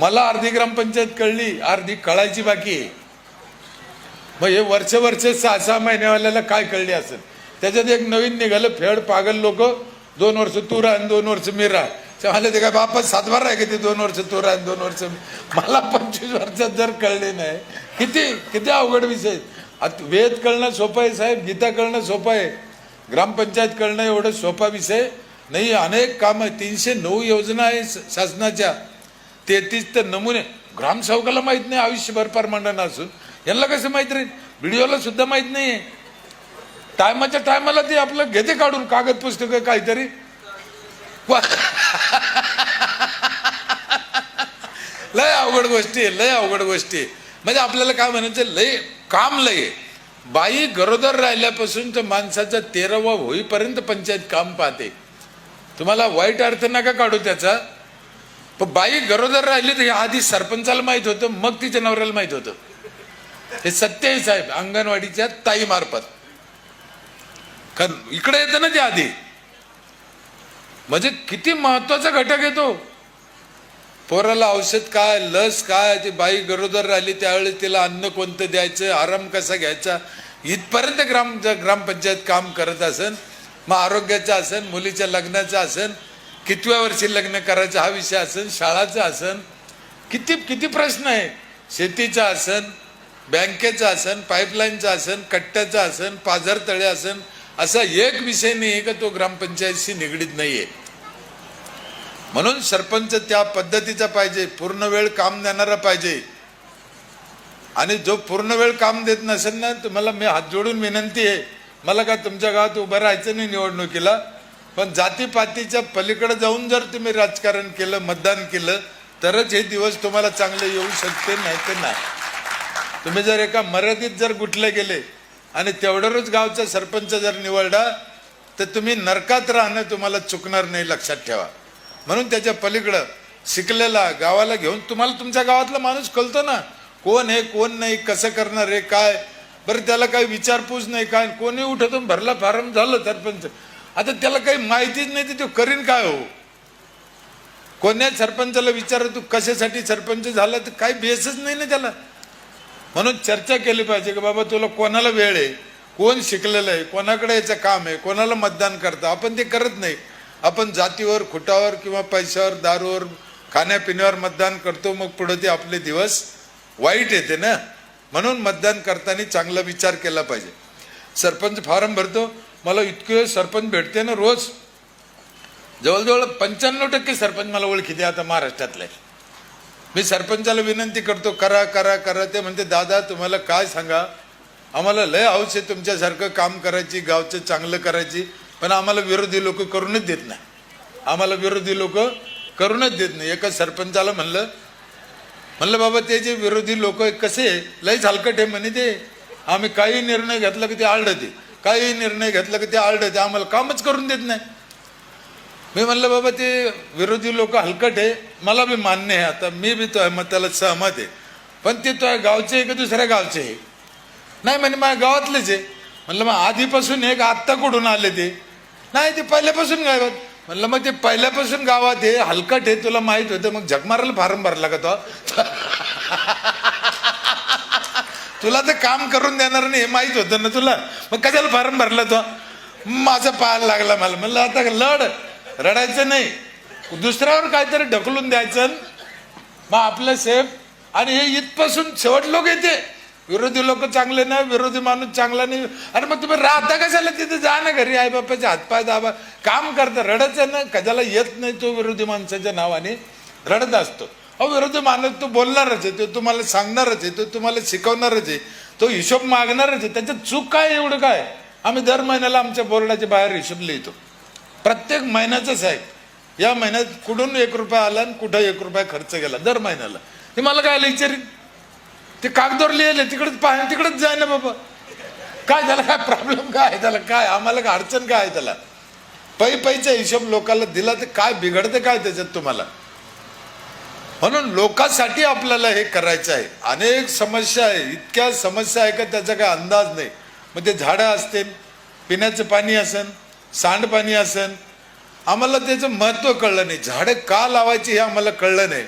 मला अर्धी ग्रामपंचायत कळली अर्धी कळायची बाकी आहे. मग हे वर्ष वर्ष सहा सहा महिन्यावाल्याला काय कळली असेल? त्याच्यात एक नवीन निघालं फेड पागल लोक. दोन वर्ष तू राह दोन वर्ष मी राह. ते ते काय बापा सातबार आहे किती ते दोन वर्ष तू राह दोन वर्ष मला पंचवीस वर्षात जर कळले नाही किती किती अवघड विषय. आता वेद कळणं सोपं आहे साहेब गीता कळणं सोपं आहे. ग्रामपंचायत कळणं एवढं सोपा विषय. नाही अनेक कामं तीनशे नऊ योजना आहे शासनाच्या. तेहतीस तर नमुने. ग्रामसेवकाला माहीत नाही आयुष्यभर परमांडण असून. यांना कसं माहीत राहील? व्हिडिओला सुद्धा माहीत नाही टायमाच्या टायमाला ते आपलं घेते काढून कागद पुस्तकं काहीतरी. वा- लय अवघड गोष्टी आहे लय अवघड गोष्टी आहे. म्हणजे आपल्याला काय म्हणायचं लय काम लय बाई गरोदर राहिल्यापासून तर माणसाचा तेरावा होईपर्यंत पंचायत काम पाहते. तुम्हाला वाईट अर्थ नका काढू त्याचा. पण बाई गरोदर राहिली तर या आधी सरपंचाला माहीत होतं मग तिच्या नवऱ्याला माहीत होतं. हे सत्य आहे साहेब अंगणवाडीच्या ताईमार्फत कारण इकडे येतं ना ते आधी. म्हणजे किती महत्त्वाचा घटक येतो पोराला औषध काय लस काय ती बाई गरोदर राहिली त्यावेळेस तिला अन्न कोणतं द्यायचं आराम कसा घ्यायचा? इथपर्यंत ग्राम ग्रामपंचायत काम करत असन मग आरोग्याचं असेल मुलीच्या लग्नाचं असेल कितव्या वर्षी लग्न करायचं हा विषय असन शाळाचं असन किती किती प्रश्न आहे. शेतीचा असन बँकेचं असन पाईपलाईनचं असन कट्ट्याचं असन पाझर तळे असन असा एक विषय नाही आहे का तो ग्रामपंचायतशी निगडीत नाही आहे. म्हणून सरपंच त्या पद्धतीचा पाहिजे पूर्ण वेळ काम देणारा पाहिजे. आणि जो पूर्ण वेळ काम देत नसेल ना तुम्हाला मी हात जोडून विनंती आहे. मला का तुमच्या गावात उभं राहायचं नाही निवडणुकीला? पण जातीपातीच्या पलीकडे जाऊन जर तुम्ही राजकारण केलं मतदान केलं तरच हे दिवस तुम्हाला चांगले येऊ शकते नाही तर नाही. तुम्ही जर एका मर्यादित जर गुटले गेले आणि तेवढ्यावरच गावचा सरपंच जर निवडला तर तुम्ही नरकात राहणं तुम्हाला चुकणार नाही लक्षात ठेवा. म्हणून त्याच्या पलीकडं शिकलेला गावाला घेऊन तुम्हाला तुमच्या गावातला माणूस कळतो ना कोण हे कोण नाही कसं करणार आहे काय? बरं त्याला काही विचारपूस नाही काय? कोणी उठतून भरला फारम झालं सरपंच. आता त्याला काही माहितीच नाही तर तो करीन काय हो? कोण्या सरपंचाला विचार तू कशासाठी सरपंच झाला तर काही बेसच नाही ना त्याला. म्हणून चर्चा केली पाहिजे की बाबा तुला कोणाला वेळ आहे? कोण शिकलेलं आहे? कोणाकडे याचं काम आहे? कोणाला मतदान करतं? आपण ते करत नाही. आपण जातीवर खुटावर किंवा पैशावर दारूवर खाण्यापिण्यावर मतदान करतो मग पुढे ते आपले दिवस वाईट येते ना? म्हणून मतदान करताना चांगला विचार केला पाहिजे. सरपंच फॉर्म भरतो मला इतके सरपंच भेटते ना रोज. जवळजवळ पंच्याण्णव टक्के सरपंच मला ओळखीते आता महाराष्ट्रातले. मी सरपंचाला विनंती करतो करा करा करा. ते म्हणते दादा तुम्हाला काय सांगा? आम्हाला लय हौस आहे तुमच्यासारखं काम करायची गावचं चांगलं करायची पण आम्हाला विरोधी लोक करूनच देत नाही. आम्हाला विरोधी लोक करूनच देत नाही. एका सरपंचाला म्हणलं म्हणलं बाबा ते जे विरोधी लोक कसे? लय झालकट आहे म्हणे ते. आम्ही काही निर्णय घेतला की ते आळडते काही निर्णय घेतला की ते आळडते आम्हाला कामच करून देत नाही. मी म्हणलं बाबा ते विरोधी लोक हलकट आहे मला बी मान्य आहे आता मी बी तो मग त्याला सहमत आहे. पण ते तो गावचे आहे का दुसऱ्या गावचे आहे? नाही म्हणजे माझ्या गावातलेच आहे. म्हणलं मग आधीपासून एक आत्ता कुठून आले ते? नाही ते पहिल्यापासून गावात म्हणलं मग ते पहिल्यापासून गावात आहे हलकट आहे तुला माहीत होतं मग झगमाराला फारम भरला का तो तुला ते काम करून देणार नाही हे माहीत होतं ना तुला? मग कशाला फॉर्म भरला तो? माझा पाहायला लागला मला. म्हणलं आता लढ रडायचं नाही. दुसऱ्यावर काहीतरी ढकलून द्यायचं. मग आपलं सेफ. आणि हे इथपासून शेवट लोक येते. विरोधी लोक चांगले नाही विरोधी माणूस चांगला नाही. अरे मग तुम्ही राहता कशाला तिथे? जा ना घरी आई बापाचे हातपाय दाबा. काम करता रडायचं ना. कशाला येत नाही तो विरोधी माणसाच्या नावाने? रडत असतो. अहो विरोधी माणूस तो बोलणारच आहे तो तुम्हाला सांगणारच आहे तो तुम्हाला शिकवणारच आहे तो हिशोब मागणारच आहे त्याच्यात चूक काय एवढं काय आम्ही दर महिन्याला आमच्या बोर्डाच्या बाहेर हिशोब लिहितो. प्रत्येक महिन्याचंच आहे या महिन्यात कुठून एक रुपया आला आणि कुठं एक रुपया खर्च गेला दर महिन्याला. ते मला काय विचारीन ते कागदोर लिहिले तिकडेच पाह तिकडेच जाय ना बाबा. काय त्याला काय प्रॉब्लेम काय आहे त्याला? काय आम्हाला काय अडचण काय आहे त्याला? पै पैचा हिशोब लोकांना दिला तर काय बिघडते काय त्याच्यात तुम्हाला? म्हणून लोकांसाठी आपल्याला हे करायचं आहे. अनेक समस्या आहे. इतक्या समस्या आहे का त्याचा काय अंदाज नाही. मग ते झाडं असतील पिण्याचं पाणी असन सांडपाणी असन आम्हाला त्याचं महत्त्व कळलं नाही. झाडं का लावायची हे आम्हाला कळलं नाही.